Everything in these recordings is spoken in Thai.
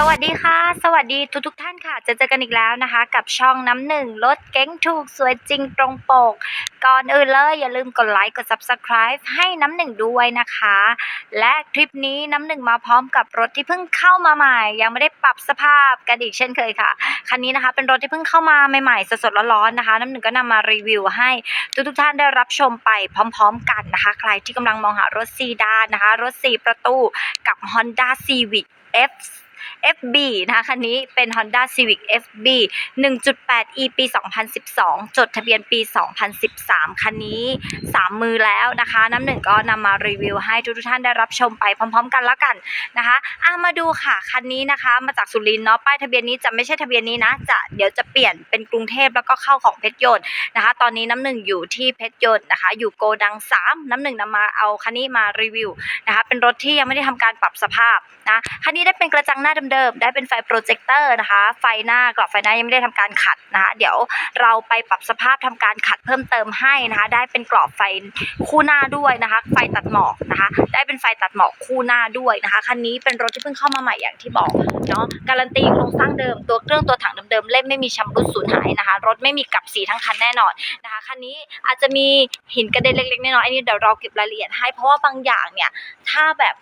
สวัสดีค่ะ สวัสดีทุกทกท่านค่ะ จะเจอกันอีกแล้วนะคะ กับช่องน้ำหนึ่งรถเก๋งถูกสวยจริงตรงปก ก่อนอื่นเลยอย่าลืมกดไลค์กด subscribe ให้น้ำหนึ่งด้วยนะคะ และคลิปนี้น้ำหนึ่งมาพร้อมกับรถที่เพิ่งเข้ามาใหม่ ยังไม่ได้ปรับสภาพกันอีกเช่นเคยค่ะ คันนี้นะคะเป็นรถที่เพิ่งเข้ามาใหม่ๆสดๆร้อนๆนะคะ น้ำหนึ่งก็นำมารีวิวให้ทุกทกท่านได้รับชมไปพร้อม ๆ กันนะคะ ใครที่กำลังมองหารถซีดานนะคะ รถ4ประตูกับ Honda Civic F FB นะคะคันนี้เป็น Honda Civic FB 1.8 E ปี 2012 จดทะเบียนปี 2013 คันนี้ 3 มือแล้วนะคะ น้ำหนึ่งก็นำมารีวิวให้ทุกๆท่านได้รับชมไปพร้อมๆกันแล้วกันนะคะอะมาดูค่ะคันนี้นะคะ มาจากสุรินทร์เนาะป้ายทะเบียนนี้จะไม่ใช่ทะเบียนนี้นะ จะเดี๋ยวจะเปลี่ยนเป็นกรุงเทพแล้วก็เข้าของเพชรยนต์นะคะ ตอนนี้น้ำหนึ่งอยู่ที่เพชรยนต์นะคะ อยู่โกดัง 3 น้ำหนึ่งนำมาเอาคันนี้มารีวิวนะคะ เป็นรถที่ยังไม่ได้ทำการปรับสภาพนะคันนี้ได้เป็นกระจังหน้าเดิมๆได้เป็นไฟโปรเจคเตอร์นะคะ ไฟหน้ากรอบไฟหน้ายังไม่ได้ทำการขัดนะคะ เดี๋ยวเราไปปรับสภาพทำการขัดเพิ่มเติมให้นะคะ ได้เป็นกรอบไฟคู่หน้าด้วยนะคะ ไฟตัดหมอกนะคะ ได้เป็นไฟตัดหมอกคู่หน้าด้วยนะคะคันนี้เป็นรถที่เพิ่งเข้ามาใหม่อย่างที่บอกเนาะการันตีโครงสร้างเดิมตัวเครื่องตัวถังเดิมๆเล่มไม่มีชำรุดสูญหายนะคะ รถไม่มีกลับสีทั้งคันแน่นอนนะคะคันนี้อาจจะมีหินกระเด็นเล็กๆน้อยๆอันนี้เดี๋ยวเราเก็บรายละเอียดให้เพราะว่าบางอย่างเนี่ยถ้าแบบ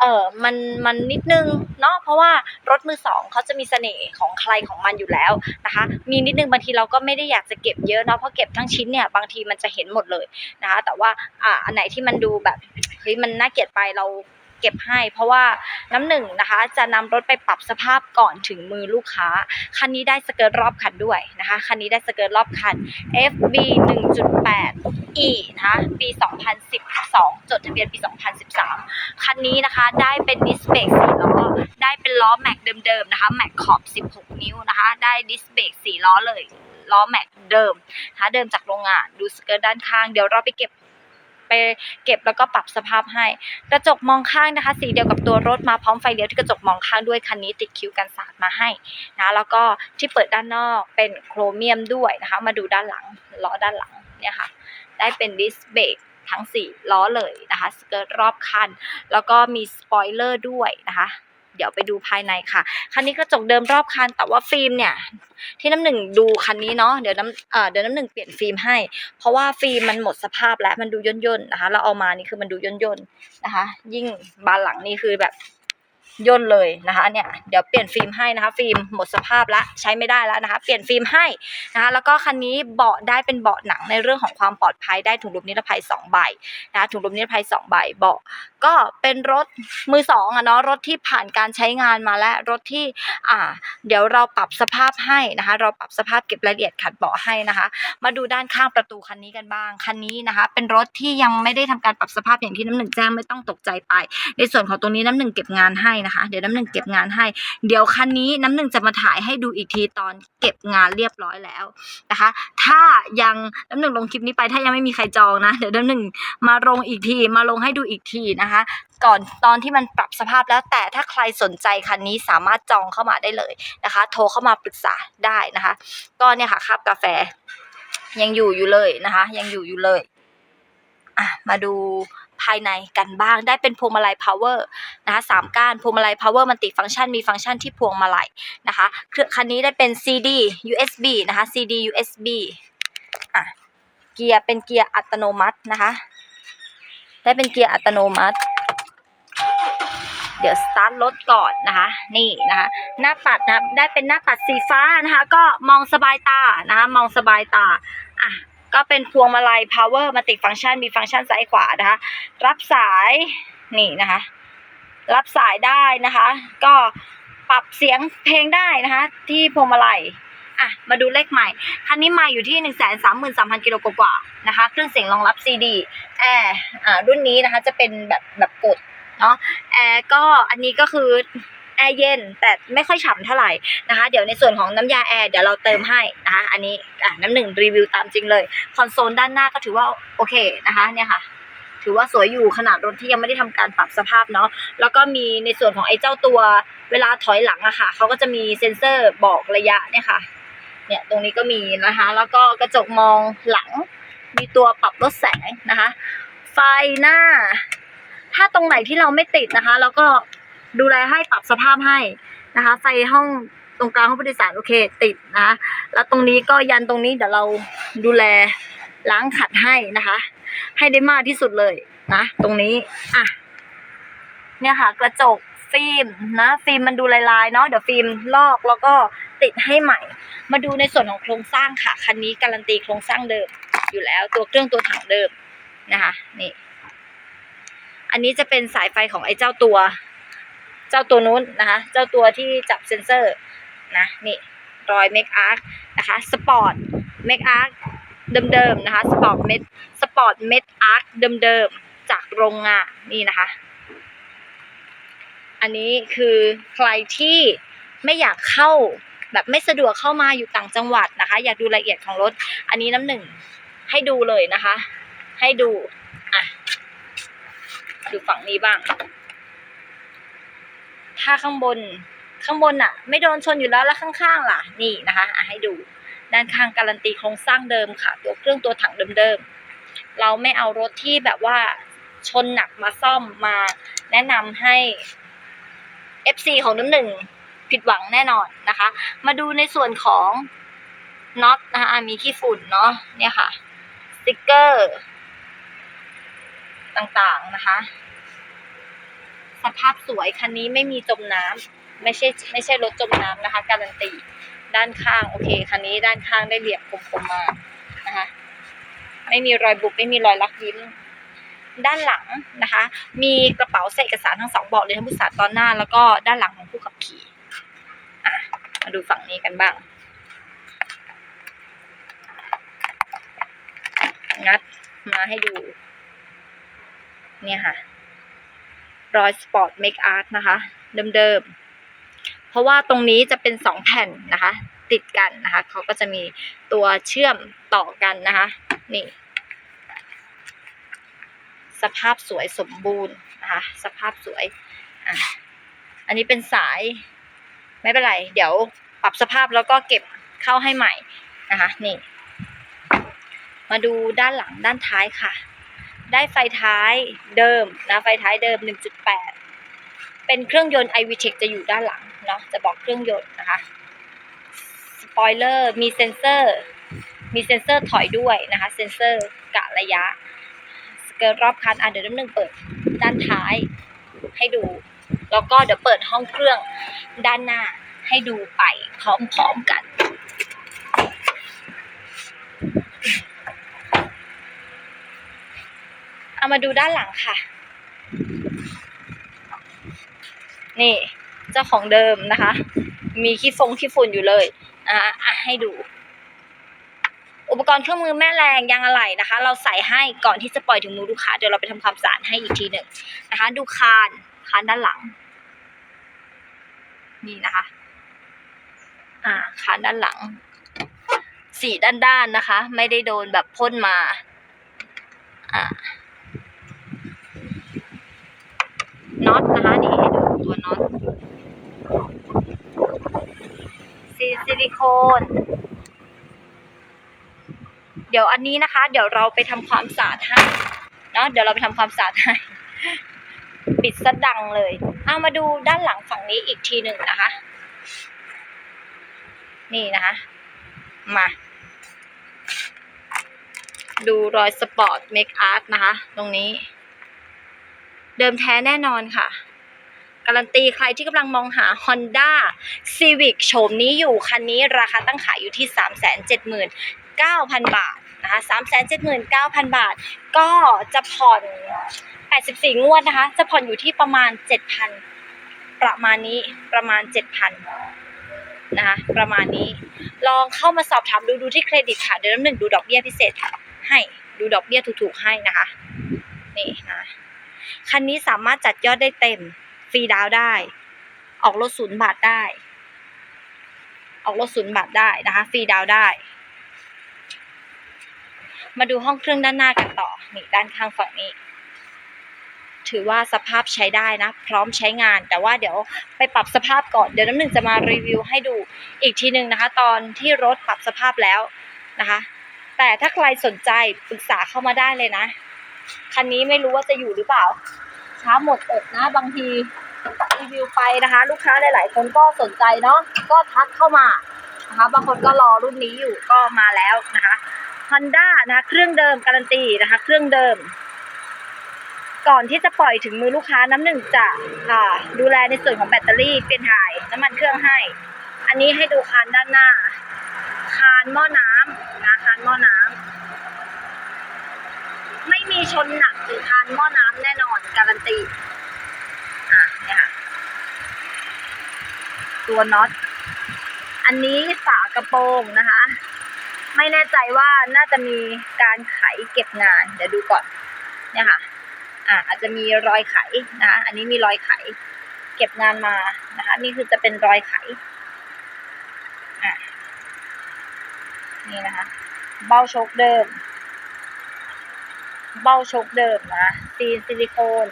เออมันมันนิดนึงเนาะเพราะว่ารถมือสองเขาจะมีเสน่ห์ของใครของมันอยู่แล้วนะคะ มีนิดนึงบางทีเราก็ไม่ได้อยากจะเก็บเยอะเนาะเพราะเก็บทั้งชิ้นเนี่ยบางทีมันจะเห็นหมดเลยนะคะแต่ว่าอ่าอันไหนที่มันดูแบบเฮ้ยมันน่าเกลียดไปเราเก็บให้ เพราะว่าน้ำหนึ่งนะคะ จะนำรถไปปรับสภาพก่อนถึงมือลูกค้า คันนี้ได้สเกิร์ตรอบคันด้วยนะคะ คันนี้ได้สเกิร์ตรอบคัน FB 1.8 E นะคะปี 2012 จดทะเบียนปี 2013 คันนี้นะคะได้เป็นดิสเบรก4ล้อ ได้เป็นล้อแม็กเดิมๆนะคะแม็กขอบ 16 นิ้วนะคะ ได้ดิสเบรก4ล้อเลยล้อแม็กเดิมนะคะเดิมจากโรงงานดูสเกิร์ตด้านข้างเดี๋ยวเราไปเก็บไปเก็บแล้วก็ปรับสภาพให้ กระจกมองข้างนะคะ สีเดียวกับตัวรถมาพร้อมไฟเลี้ยวที่กระจกมองข้างด้วยคันนี้ติดคิ้วกันสาดมาให้นะแล้วก็ที่เปิดด้านนอกเป็นโครเมียมด้วยนะคะ มาดูด้านหลังล้อด้านหลังเนี่ยค่ะ ได้เป็นดิสเบรกทั้ง 4 ล้อเลยนะคะสเกิร์ตรอบคัน แล้วก็มีสปอยเลอร์ด้วยนะคะเดี๋ยวไปดูภายในค่ะ คันนี้กระจกเดิมรอบคัน แต่ว่าฟิล์มเนี่ย ที่น้ำหนึ่งดูคันนี้เนาะ เดี๋ยวน้ำเอ่อเดี๋ยวน้ำหนึ่งเปลี่ยนฟิล์มให้ เพราะว่าฟิล์มมันหมดสภาพแล้ว มันดูย่นย่นๆนะคะ เราเอามานี่คือมันดูย่นย่นๆนะคะ ยิ่งบานหลังนี่คือแบบ ย่นเลยนะคะเนี่ยเดี๋ยวเปลี่ยนฟิล์มให้นะคะ ฟิล์มหมดสภาพแล้วใช้ไม่ได้แล้วนะคะ เปลี่ยนฟิล์มให้นะคะแล้วก็คันนี้เบาะได้เป็นเบาะหนังในเรื่องของความปลอดภัยได้ถุงลมนิรภัยสองใบนะคะถุงลมนิรภัยสองใบเบาะก็เป็นรถมือสองอะเนาะรถที่ผ่านการใช้งานมาและรถที่อ่า เดี๋ยวเราปรับสภาพให้นะคะ เราปรับสภาพเก็บรายละเอียดขัดเบาะให้นะคะ มาดูด้านข้างประตูคันนี้กันบ้างคันนี้นะคะ เป็นรถที่ยังไม่ได้ทำการปรับสภาพอย่างที่น้ำหนึ่งแจ้งไม่ต้องตกใจไป ในส่วนของตรงนี้น้ำหนึ่งเก็บงานให้นะคะ เดี๋ยวน้ำหนึ่งเก็บงานให้ เดี๋ยวคันนี้น้ำหนึ่งจะมาถ่ายให้ดูอีกทีตอนเก็บงานเรียบร้อยแล้วนะคะ ถ้ายังน้ำหนึ่งลงคลิปนี้ไปถ้ายังไม่มีใครจองนะ เดี๋ยวน้ำหนึ่งมาลงอีกทีมาลงให้ดูอีกทีนะคะ ก่อนตอนที่มันปรับสภาพแล้วแต่ถ้าใครสนใจคันนี้สามารถจองเข้ามาได้เลยนะคะ โทรเข้ามาปรึกษาได้นะคะ ก็เนี่ยค่ะคาบกาแฟยังอยู่อยู่เลยนะคะ ยังอยู่อยู่เลยอะมาดูายในกันบ้าง ได้เป็นพวงมาลัย power นะคะสามก้านพวงมาลัย power มันติฟังก์ชันมีฟังก์ชันที่พวงมาลัยนะคะเครื่องคันนี้ได้เป็น CD USB นะคะ CD USB อะเกียร์เป็นเกียร์อัตโนมัตินะคะ ได้เป็นเกียร์อัตโนมัติ เดี๋ยวสตาร์ทรถก่อนนะคะ นี่นะคะ หน้าปัดนะครับได้เป็นหน้าปัดสีฟ้านะคะ ก็มองสบายตานะคะ มองสบายตาอะ ก็เป็นพวงมาลัย power มัลติฟังก์ชัน มีฟังก์ชันซ้ายขวานะคะ รับสายนี่นะคะ รับสายได้นะคะ ก็ปรับเสียงเพลงได้นะคะ ที่พวงมาลัยอะมาดูเลขใหม่ คันนี้มาอยู่ที่หนึ่งแสนสามหมื่นสามพันกิโลกว่านะคะ เครื่องเสียงรองรับ CD แอร์อ่ารุ่นนี้นะคะจะเป็นแบบแบบกดเนาะแอร์ก็อันนี้ก็คือ แอร์เย็น แต่ไม่ค่อยฉ่ำเท่าไหร่นะคะ เดี๋ยวในส่วนของน้ำยาแอร์เดี๋ยวเราเติมให้นะคะอันนี้อะน้ำหนึ่งรีวิวตามจริงเลยคอนโซลด้านหน้าก็ถือว่าโอเคนะคะเนี่ยค่ะถือว่าสวยอยู่ขนาดรถที่ยังไม่ได้ทำการปรับสภาพเนาะแล้วก็มีในส่วนของไอ้เจ้าตัวเวลาถอยหลังอะค่ะเขาก็จะมีเซ็นเซอร์บอกระยะเนี่ยค่ะเนี่ยตรงนี้ก็มีนะคะ แล้วก็กระจกมองหลัง มีตัวปรับลดแสงนะคะ ไฟหน้า ถ้าตรงไหนที่เราไม่ติดนะคะ แล้วก็ ดูแลให้ปรับสภาพให้นะคะ ไฟห้องตรงกลางห้องผู้โดยสารโอเค ติดนะะแล้วตรงนี้ก็ยันตรงนี้เดี๋ยวเราดูแลล้างขัดให้นะคะ ให้ได้มากที่สุดเลยนะตรงนี้อะเนี่ยค่ะ กระจกฟิล์มนะฟิล์มมันดูลายๆเนาะเดี๋ยวฟิล์มลอกแล้วก็ติดให้ใหม่ มาดูในส่วนของโครงสร้างค่ะคันนี้การันตีโครงสร้างเดิมอยู่แล้วตัวเครื่องตัวถังเดิมนะคะนี่ อันนี้จะเป็นสายไฟของไอ้เจ้าตัว เจ้าตัวนู้นนะคะ เจ้าตัวที่จับเซ็นเซอร์นะนี่รอยเมคอาร์คนะคะสปอร์ตเมคอาร์คเดิมๆนะคะสปอร์ตเมดสปอร์ตเมดอาร์คเดิมๆจากโรงงานนี่นะคะ อันนี้คือใครที่ไม่อยากเข้าแบบไม่สะดวกเข้ามาอยู่ต่างจังหวัดนะคะ อยากดูรายละเอียดของรถ อันนี้น้ำหนึ่งให้ดูเลยนะคะ ให้ดูอะดูฝั่งนี้บ้าง ถ้าข้างบนข้างบนอะไม่โดนชนอยู่แล้วแล้วข้างๆล่ะนี่นะคะอะให้ดูด้านข้างการันตีโครงสร้างเดิมค่ะ ตัวเครื่องตัวถังเดิมๆเราไม่เอารถที่แบบว่าชนหนักมาซ่อมมาแนะนำให้ FC ของน้ำหนึ่งผิดหวังแน่นอนนะคะ มาดูในส่วนของน็อตนะคะมีขี้ฝุ่นเนาะเนี่ยค่ะ สติกเกอร์ ต่างๆนะคะ ภาพสวยคันนี้ไม่มีจมน้ำไม่ใช่ไม่ใช่รถจมน้ำนะคะ การันตีด้านข้างโอเคคันนี้ด้านข้างได้เหลี่ยมคมๆมานะคะ ไม่มีรอยบุบไม่มีรอยลักยิ้มด้านหลังนะคะ มีกระเป๋าใส่เอกสารทั้งสองเบาะเลยทั้งผู้สารตอนหน้า แล้วก็ด้านหลังของผู้ขับขี่มาดูฝั่งนี้กันบ้าง งัดมาให้ดู เนี่ยค่ะ รอยสปอร์ตเมคอาร์ตนะคะ เดิมๆ เพราะว่าตรงนี้จะเป็นสองแผ่นนะคะ ติดกันนะคะเขาก็จะมีตัวเชื่อมต่อกันนะคะ นี่ สภาพสวยสมบูรณ์นะคะ สภาพสวยอะอันนี้เป็นสายไม่เป็นไร เดี๋ยวปรับสภาพแล้วก็เก็บเข้าให้ใหม่นะคะ นี่ มาดูด้านหลังด้านท้ายค่ะ ได้ไฟท้ายเดิมนะไฟท้ายเดิม 1.8 เป็นเครื่องยนต์ iVTEC จะอยู่ด้านหลังเนาะจะบอกเครื่องยนต์นะคะสปอยเลอร์มีเซ็นเซอร์มีเซ็นเซอร์ถอยด้วยนะคะเซ็นเซอร์กะระยะสเกิร์รอบคันอะเดี๋ยวน้ำหนึ่งเปิดด้านท้ายให้ดู แล้วก็เดี๋ยวเปิดห้องเครื่องด้านหน้าให้ดูไปพร้อมๆกัน เอามาดูด้านหลังค่ะ นี่ เจ้าของเดิมนะคะ มีขี้ฟงขี้ฝุ่นอยู่เลยอะอะให้ดู อุปกรณ์เครื่องมือแม่แรงยางอะไหล่นะคะ เราใส่ให้ก่อนที่จะปล่อยถึงมือลูกค้าเดี๋ยวเราไปทำความสะอาดให้อีกทีหนึ่งนะคะ ดูคานคานด้านหลัง นี่นะคะ อ่าคานด้านหลังสีด้านๆนะคะ ไม่ได้โดนแบบพ่นมา อ่า น็อตนะคะนี่ให้ดูตัวน็อตซีซิ ลิโคน เดี๋ยวอันนี้นะคะ เดี๋ยวเราไปทำความสะอาดให้เนาะเดี๋ยวเราไปทำความสะอาดให้ปิดซะดังเลย เอามาดูด้านหลังฝั่งนี้อีกทีหนึ่งนะคะ นี่นะคะ มา ดูรอยสปอร์ตเมคอาร์ตนะคะ ตรงนี้ เดิมแท้แน่นอนค่ะ การันตีใครที่กำลังมองหา Honda Civic โฉมนี้อยู่ คันนี้ราคาตั้งขายอยู่ที่ 379,000 บาทนะคะ379,000 บาท ก็จะผ่อน 84 งวดนะคะ จะผ่อนอยู่ที่ประมาณ 7,000 ประมาณนี้ประมาณ 7,000นะคะประมาณนี้ลองเข้ามาสอบถามดูดูที่เครดิตค่ะ เดี๋ยวน้ำหนึ่งดูดอกเบี้ยพิเศษให้ดูดอกเบี้ยถูกๆให้นะคะนี่นะคันนี้สามารถจัดยอดได้เต็ม ฟรีดาวได้ ออกรถศูนย์บาทได้ ออกรถศูนย์บาทได้นะคะ ฟรีดาวได้ มาดูห้องเครื่องด้านหน้ากันต่อนี่ด้านข้างฝั่งนี้ ถือว่าสภาพใช้ได้นะ พร้อมใช้งาน แต่ว่าเดี๋ยวไปปรับสภาพก่อนเดี๋ยวน้ำหนึ่งจะมารีวิวให้ดูอีกทีหนึ่งนะคะ ตอนที่รถปรับสภาพแล้วนะคะแต่ถ้าใครสนใจปรึกษาเข้ามาได้เลยนะ คันนี้ไม่รู้ว่าจะอยู่หรือเปล่า ช้าหมดอดนะ บางทีรีวิวไปนะคะ ลูกค้าหลาย ๆ คนก็สนใจเนาะก็ทักเข้ามานะคะบางคนก็รอรุ่นนี้อยู่ก็มาแล้วนะคะ Honda นะคะเครื่องเดิมการันตีนะคะ เครื่องเดิม ก่อนที่จะปล่อยถึงมือลูกค้าน้ำหนึ่งจะอ่าดูแลในส่วนของแบตเตอรี่เปลี่ยนถ่ายน้ำมันเครื่องให้ อันนี้ให้ดูคานด้านหน้า คานหม้อน้ำนะคานหม้อน้ำ ไม่มีชนหนักหรือคานหม้อน้ำแน่นอนการันตีอะเนี่ยค่ะตัวน็อต อันนี้ฝากระโปรงนะคะ ไม่แน่ใจว่าน่าจะมีการไขเก็บงาน เดี๋ยวดูก่อน เนี่ยค่ะ อะอาจจะมีรอยไขนะคะอันนี้มีรอยไข เก็บงานมานะคะ นี่คือจะเป็นรอยไขอะนี่นะคะ เบ้าโชคเดิม เบ้าชกเดิมนะซีนซิลิโคน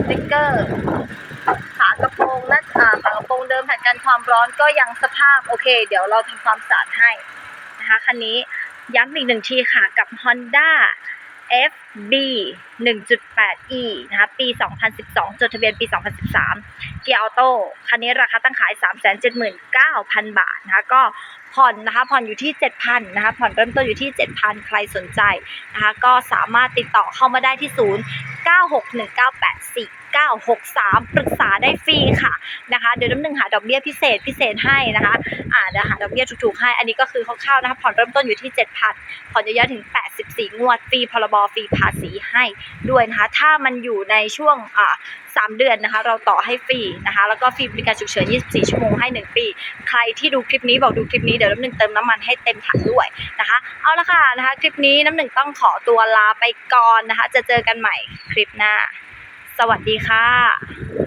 สติ๊กเกอร์ฝากระโปรงนะอ่าฝากระโปรงเดิมแผ่นกันความร้อนก็ยังสภาพโอเค เดี๋ยวเราทำความสะอาดให้นะคะคันนี้ย้ำอีกหนึ่งทีค่ะกับ Honda FB 1.8e นะคะปี 2012 จดทะเบียนปี 2013 เกียร์ออโต้คันนี้ราคาตั้งขาย 379,000 บาทนะคะก็ผ่อนนะคะผ่อนอยู่ที่ 7,000นะคะผ่อนเริ่มต้นอยู่ที่ 7,000 ใครสนใจนะคะก็สามารถติดต่อเข้ามาได้ที่ศูนย์ 961984963 ปรึกษาได้ฟรีค่ะนะคะ เดี๋ยวน้ำหนึ่งหาดอกเบี้ยพิเศษพิเศษให้นะคะอ่าเดี๋ยวหาดอกเบี้ยถูกๆให้ อันนี้ก็คือคร่าวๆนะคะผ่อนเริ่มต้นอยู่ที่ 7,000 ผ่อนเยอะๆถึง 84 งวด ฟรีพรบฟรีภาษีให้ด้วยนะคะ ถ้ามันอยู่ในช่วงอ่า สามเดือนนะคะ เราต่อให้ฟรีนะคะ แล้วก็ฟรีบริการฉุกเฉิน 24 ชั่วโมงให้ 1 ปี ใครที่ดูคลิปนี้บอกดูคลิปนี้เดี๋ยวน้ำหนึ่งเติมน้ำมันให้เต็มถังด้วยนะคะ เอาละค่ะนะคะ คลิปนี้น้ำหนึ่งต้องขอตัวลาไปก่อนนะคะ จะเจอกันใหม่คลิปหน้า สวัสดีค่ะ